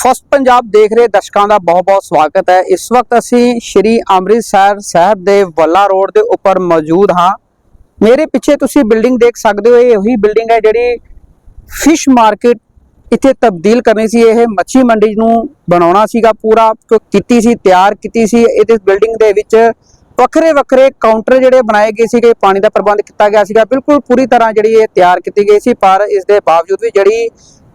First Punjab ਦੇਖ ਰਹੇ ਦਰਸ਼ਕਾਂ ਦਾ ਬਹੁਤ-ਬਹੁਤ ਸਵਾਗਤ ਹੈ। ਇਸ ਵਕਤ ਅਸੀਂ ਸ਼੍ਰੀ ਅੰਮ੍ਰਿਤਸਰ ਸਾਹਿਬ ਦੇ ਵੱਲਾ ਰੋਡ ਦੇ ਉੱਪਰ ਮੌਜੂਦ ਹਾਂ। ਮੇਰੇ ਪਿੱਛੇ ਤੁਸੀਂ ਬਿਲਡਿੰਗ ਦੇਖ ਸਕਦੇ ਹੋ, ਇਹ ਉਹੀ ਬਿਲਡਿੰਗ ਹੈ ਜਿਹੜੀ ਫਿਸ਼ ਮਾਰਕੀਟ ਇੱਥੇ ਤਬਦੀਲ ਕਰਨੀ ਸੀ। ਇਹ ਮੱਛੀ ਮੰਡੀ ਨੂੰ ਬਣਾਉਣਾ ਸੀਗਾ ਪੂਰਾ ਕੀਤੀ ਸੀ, ਤਿਆਰ ਕੀਤੀ ਸੀ। ਇਹਦੇ ਬਿਲਡਿੰਗ ਦੇ ਵਿੱਚ ਵੱਖਰੇ ਵੱਖਰੇ ਕਾਊਂਟਰ ਜਿਹੜੇ ਬਣਾਏ ਗਏ ਸੀਗੇ, ਪਾਣੀ ਦਾ ਪ੍ਰਬੰਧ ਕੀਤਾ ਗਿਆ ਸੀਗਾ। ਬਿਲਕੁਲ ਪੂਰੀ ਤਰ੍ਹਾਂ ਜਿਹੜੀ ਇਹ ਤਿਆਰ ਕੀਤੀ ਗਈ ਸੀ, ਪਰ ਇਸ ਦੇ ਬਾਵਜੂਦ ਵੀ ਜਿਹੜੀ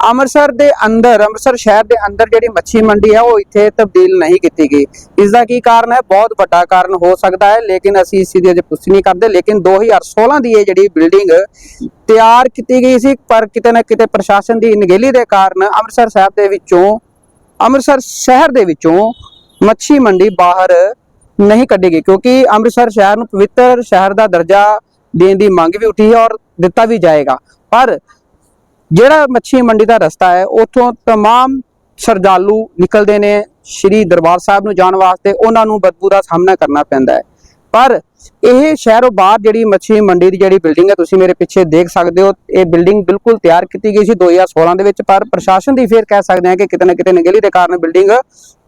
ਅੰਮ੍ਰਿਤਸਰ ਦੇ ਅੰਦਰ, ਅੰਮ੍ਰਿਤਸਰ ਸ਼ਹਿਰ ਦੇ ਅੰਦਰ ਜਿਹੜੀ ਮੱਛੀ ਮੰਡੀ ਹੈ, ਉਹ ਇੱਥੇ ਤਬਦੀਲ ਨਹੀਂ ਕੀਤੀ ਗਈ। ਇਸ ਦਾ ਕੀ ਕਾਰਨ ਹੈ? ਬਹੁਤ ਵੱਡਾ ਕਾਰਨ ਹੋ ਸਕਦਾ ਹੈ, ਲੇਕਿਨ ਅਸੀਂ ਇਸ ਦੀ ਅਜੇ ਪੁਸ਼ਟੀ ਨਹੀਂ ਕਰਦੇ। ਲੇਕਿਨ 2016 ਦੀ ਇਹ ਜਿਹੜੀ ਬਿਲਡਿੰਗ ਤਿਆਰ ਕੀਤੀ ਗਈ ਸੀ, ਪਰ ਕਿਤੇ ਨਾ ਕਿਤੇ ਪ੍ਰਸ਼ਾਸਨ ਦੀ ਅਣਗਹਿਲੀ ਦੇ ਕਾਰਨ ਅੰਮ੍ਰਿਤਸਰ ਸਾਹਿਬ ਦੇ ਵਿੱਚੋਂ, ਅੰਮ੍ਰਿਤਸਰ ਸ਼ਹਿਰ ਦੇ ਵਿੱਚੋਂ ਮੱਛੀ ਮੰਡੀ ਬਾਹਰ ਨਹੀਂ ਕੱਢੀ ਗਈ। ਕਿਉਂਕਿ ਅੰਮ੍ਰਿਤਸਰ ਸ਼ਹਿਰ ਨੂੰ ਪਵਿੱਤਰ ਸ਼ਹਿਰ ਦਾ ਦਰਜਾ ਦੇਣ ਦੀ ਮੰਗ ਵੀ ਉੱਠੀ ਹੈ ਔਰ ਦਿੱਤਾ ਵੀ ਜਾਏਗਾ। ਪਰ ਜਿਹੜਾ ਮੱਛੀ ਮੰਡੀ ਦਾ ਰਸਤਾ ਹੈ ਉੱਥੋਂ तमाम ਸਰਦਾਲੂ ਨਿਕਲਦੇ ਨੇ ਸ਼੍ਰੀ ਦਰਬਾਰ ਸਾਹਿਬ ਨੂੰ ਜਾਣ ਵਾਸਤੇ ਉਹਨਾਂ ਨੂੰ ਬਦਬੂ ਦਾ ਸਾਹਮਣਾ ਕਰਨਾ ਪੈਂਦਾ ਹੈ ਪਰ ਇਹ ਸ਼ਹਿਰੋਂ ਬਾਹਰ ਜਿਹੜੀ ਮੱਛੀ ਮੰਡੀ ਦੀ ਜਿਹੜੀ ਬਿਲਡਿੰਗ ਹੈ ਤੁਸੀਂ ਮੇਰੇ ਪਿੱਛੇ ਦੇਖ ਸਕਦੇ ਹੋ ਇਹ ਬਿਲਡਿੰਗ ਬਿਲਕੁਲ ਤਿਆਰ ਕੀਤੀ ਗਈ ਸੀ 2016 ਦੇ ਵਿੱਚ ਪਰ ਪ੍ਰਸ਼ਾਸਨ ਦੀ ਫੇਰ ਕਹਿ ਸਕਦੇ ਹਾਂ ਕਿ ਕਿਤੇ ਨਾ ਕਿਤੇ ਨਗੇਲੀ ਦੇ ਕਾਰਨ ਬਿਲਡਿੰਗ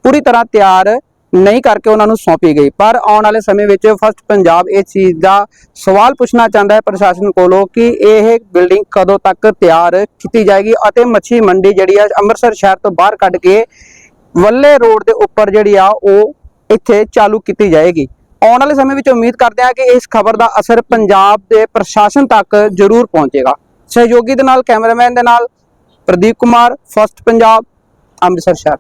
ਪੂਰੀ ਤਰ੍ਹਾਂ ਤਿਆਰ ਨਹੀਂ ਕਰਕੇ ਉਹਨਾਂ ਨੂੰ ਸੌਂਪੀ ਗਈ। ਪਰ ਆਉਣ ਵਾਲੇ ਸਮੇਂ ਵਿੱਚ ਫਸਟ ਪੰਜਾਬ ਇਹ ਚੀਜ਼ ਦਾ ਸਵਾਲ ਪੁੱਛਣਾ ਚਾਹੁੰਦਾ ਹੈ ਪ੍ਰਸ਼ਾਸਨ ਕੋਲੋਂ ਕਿ ਇਹ ਬਿਲਡਿੰਗ ਕਦੋਂ ਤੱਕ ਤਿਆਰ ਕੀਤੀ ਜਾਏਗੀ ਅਤੇ ਮੱਛੀ ਮੰਡੀ ਜਿਹੜੀ ਆ ਅੰਮ੍ਰਿਤਸਰ ਸ਼ਹਿਰ ਤੋਂ ਬਾਹਰ ਕੱਢ ਕੇ ਵੱਲੇ ਰੋਡ ਦੇ ਉੱਪਰ ਜਿਹੜੀ ਆ ਉਹ ਇੱਥੇ ਚਾਲੂ ਕੀਤੀ ਜਾਏਗੀ। ਆਉਣ ਵਾਲੇ ਸਮੇਂ ਵਿੱਚ ਉਮੀਦ ਕਰਦੇ ਹਾਂ ਕਿ ਇਸ ਖਬਰ ਦਾ ਅਸਰ ਪੰਜਾਬ ਦੇ ਪ੍ਰਸ਼ਾਸਨ ਤੱਕ ਜ਼ਰੂਰ ਪਹੁੰਚੇਗਾ। ਸਹਿਯੋਗੀ ਦੇ ਨਾਲ, ਕੈਮਰਾਮੈਨ ਦੇ ਨਾਲ ਪ੍ਰਦੀਪ ਕੁਮਾਰ ਫਸਟ ਪੰਜਾਬ, ਅੰਮ੍ਰਿਤਸਰ ਸ਼ਹਿਰ।